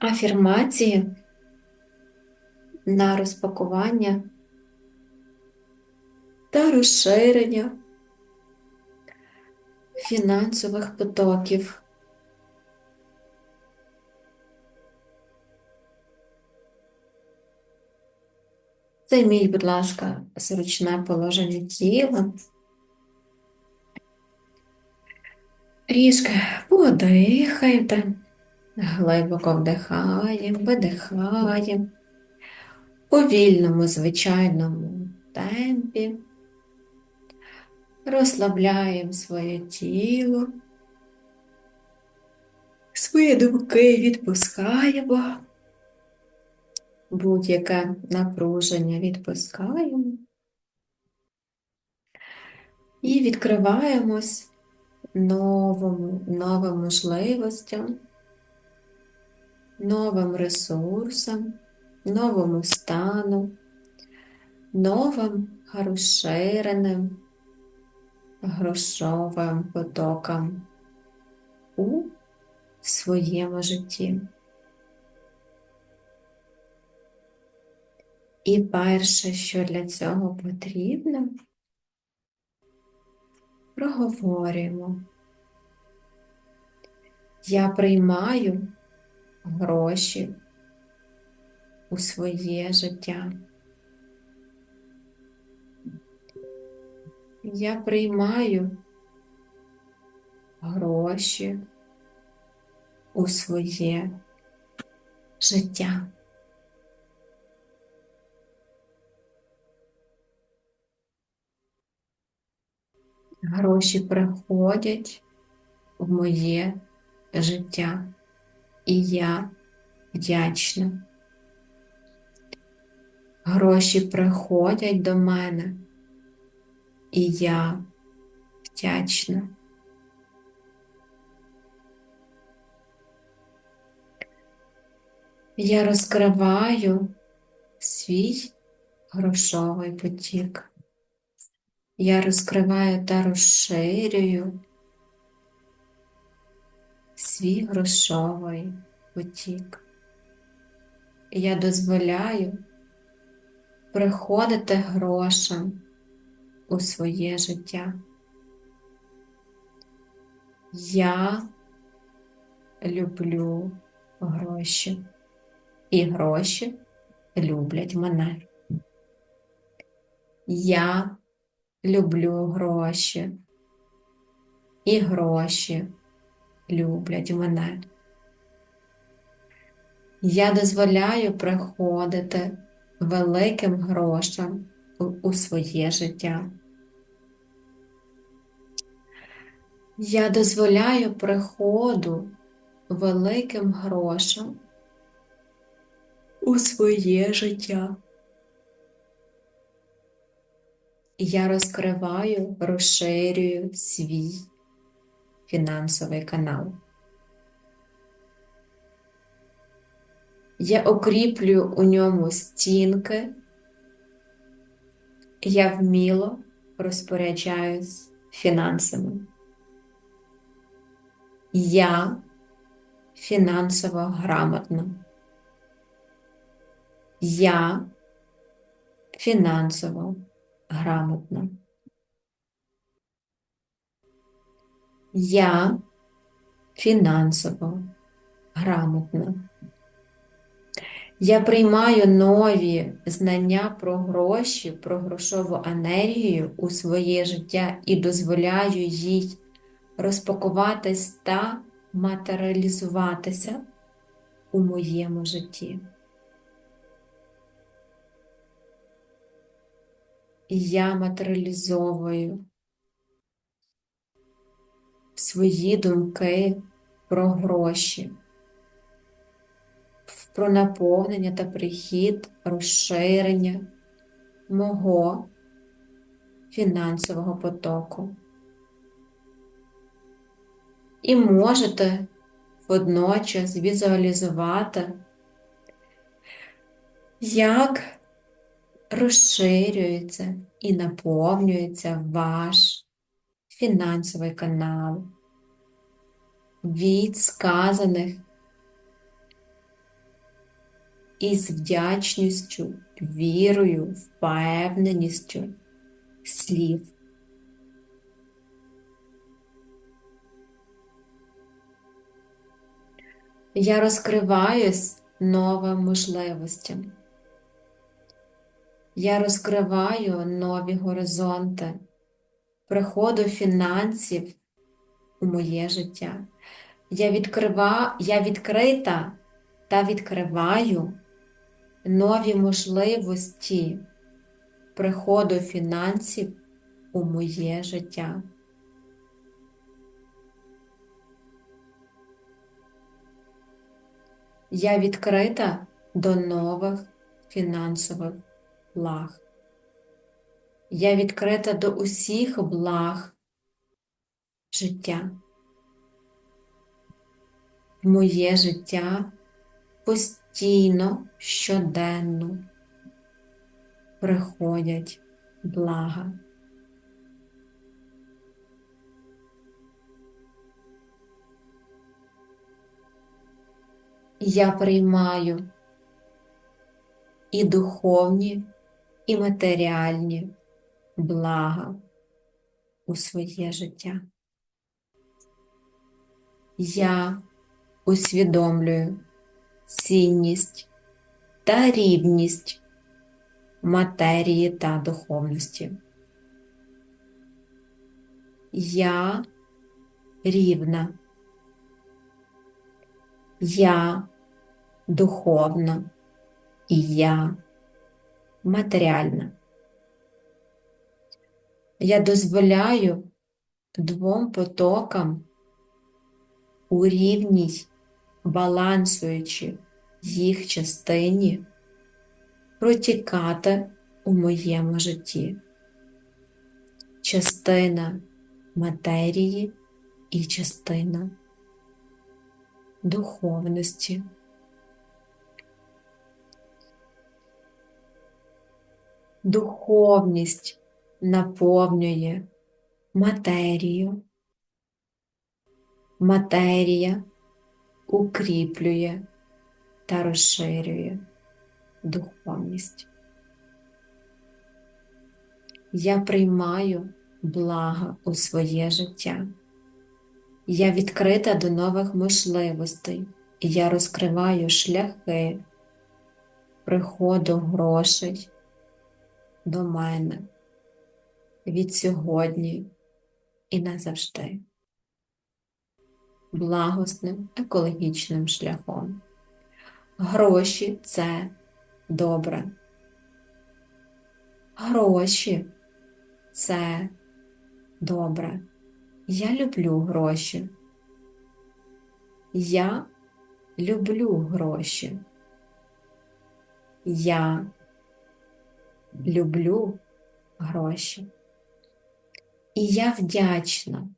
Афірмації на розпакування та розширення фінансових потоків. Займіть, будь ласка, зручне положення тіла. Трішки подихайте, глибоко вдихаємо, видихаємо, в повільному, звичайному темпі. Розслабляємо своє тіло, свої думки відпускаємо, будь-яке напруження відпускаємо. І відкриваємось новому, новим можливостям, новим ресурсам, новому стану, новим розширеним грошовим потокам у своєму житті. І перше, що для цього потрібно, проговорюємо. Я приймаю гроші у своє життя. Я приймаю гроші у своє життя. Гроші приходять в моє життя, і я вдячна. Гроші приходять до мене, і я вдячна. Я розкриваю свій грошовий потік. Я розкриваю та розширюю свій грошовий потік. Я дозволяю приходити грошам у своє життя. Я люблю гроші, і гроші люблять мене. Я люблю гроші, і гроші люблять мене. Я дозволяю приходити великим грошам у своє життя. Я дозволяю приходу великим грошам у своє життя. Я розкриваю, розширюю свій фінансовий канал. Я окріплюю у ньому стінки, я вміло розпоряджаюсь фінансами. Я фінансово грамотна. Я фінансово грамотна. Я фінансово грамотна. Я приймаю нові знання про гроші, про грошову енергію у своє життя і дозволяю їй розпакуватись та матеріалізуватися у моєму житті. Я матеріалізовую свої думки про гроші, про наповнення та прихід, розширення мого фінансового потоку. І можете водночас візуалізувати, як розширюється і наповнюється ваш фінансовий канал від сказаних із вдячністю, вірою, впевненістю слів. Я розкриваюсь новим можливостям. Я розкриваю нові горизонти приходу фінансів у моє життя. Я відкрива, я відкрита та відкриваю нові можливості приходу фінансів у моє життя. Я відкрита до нових фінансових благ. Я відкрита до усіх благ життя. Моє життя постійно, щоденно приходять блага. Я приймаю і духовні, і матеріальні блага у своє життя. Я усвідомлюю цінність та рівність матерії та духовності. Я рівна. Я духовна і я матеріальна. Я дозволяю двом потокам у рівній, балансуючи їх частині, протікати у моєму житті. Частина матерії і частина духовності. Духовність наповнює матерію, матерія укріплює та розширює духовність. Я приймаю блага у своє життя. Я відкрита до нових можливостей, я розкриваю шляхи приходу грошей до мене від сьогодні і назавжди, благосним екологічним шляхом. Гроші це добре. Гроші це добре. Я люблю гроші. Я люблю гроші. Я люблю гроші. І я вдячна,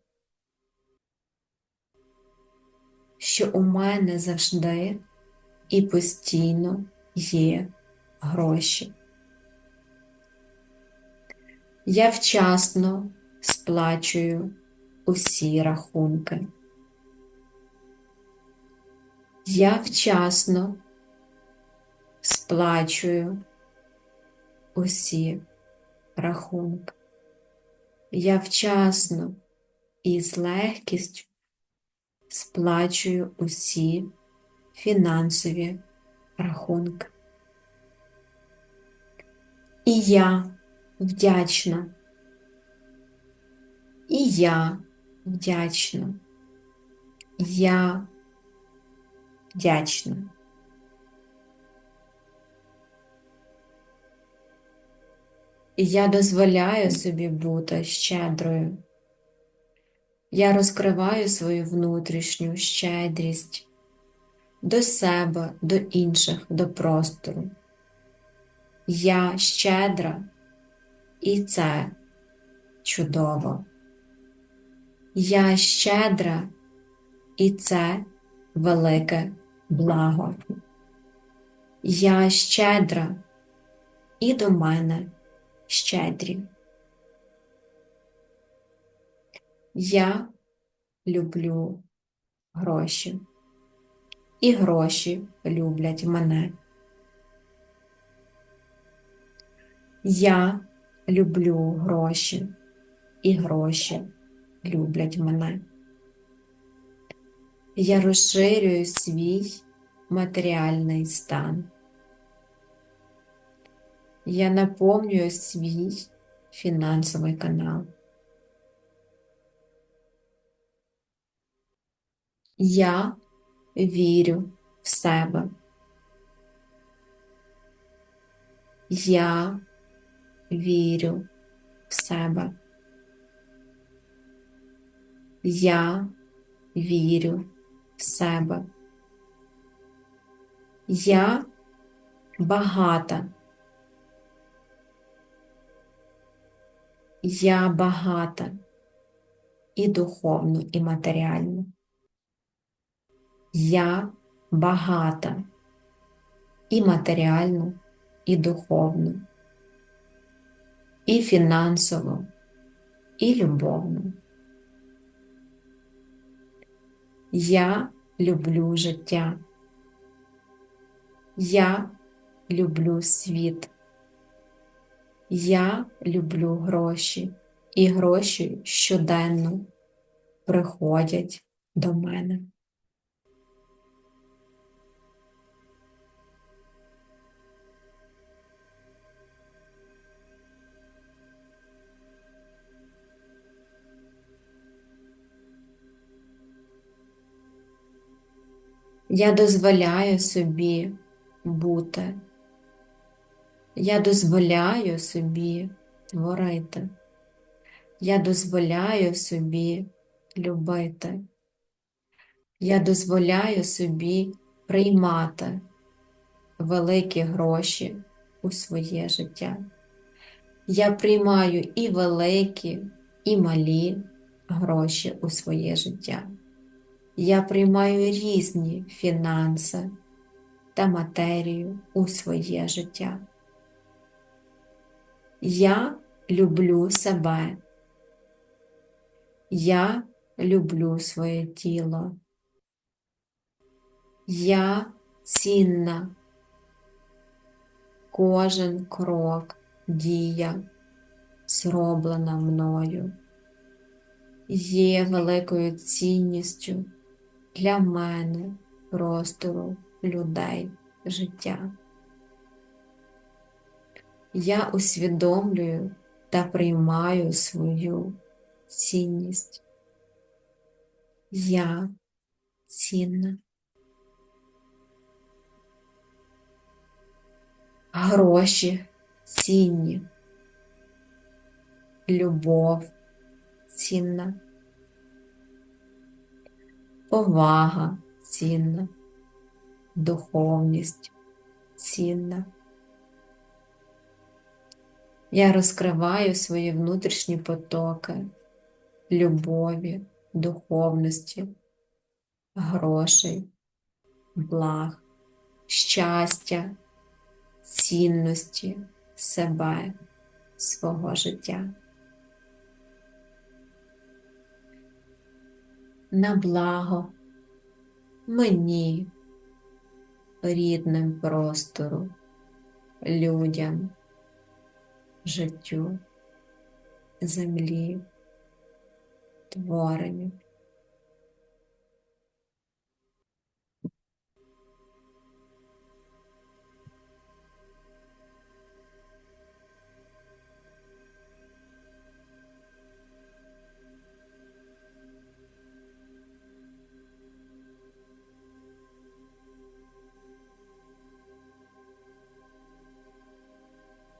що у мене завжди і постійно є гроші. Я вчасно сплачую усі рахунки. Я вчасно сплачую усі рахунки. Я вчасно і з легкістю сплачую усі фінансові рахунки. І я вдячна. І я вдячна. Я вдячна. І я дозволяю собі бути щедрою. Я розкриваю свою внутрішню щедрість до себе, до інших, до простору. Я щедра, і це чудово. Я щедра, і це велике благо. Я щедра, і до мене щедрі. Я люблю гроші. І гроші люблять мене. Я люблю гроші, і гроші люблять мене. Я розширюю свій матеріальний стан. Я наповнюю свій фінансовий канал. Я вірю в себе. Я вірю в себе. Я вірю в себе. Я багата. Я багата і духовно, і матеріально. Я багата і матеріально, і духовно, і фінансово, і любовно. Я люблю життя. Я люблю світ. Я люблю гроші, і гроші щоденно приходять до мене. Я дозволяю собі бути. Я дозволяю собі творити. Я дозволяю собі любити. Я дозволяю собі приймати великі гроші у своє життя. Я приймаю і великі, і малі гроші у своє життя. Я приймаю різні фінанси та матерію у своє життя. Я люблю себе. Я люблю своє тіло. Я цінна. Кожен крок, дія, зроблена мною, є великою цінністю для мене, простору, людей, життя. Я усвідомлюю та приймаю свою цінність. Я цінна. Гроші цінні, любов цінна, повага цінна, духовність цінна. Я розкриваю свої внутрішні потоки любові, духовності, грошей, благ, щастя, цінності себе, свого життя. На благо мені, рідним простору, людям життю, землі, творенню.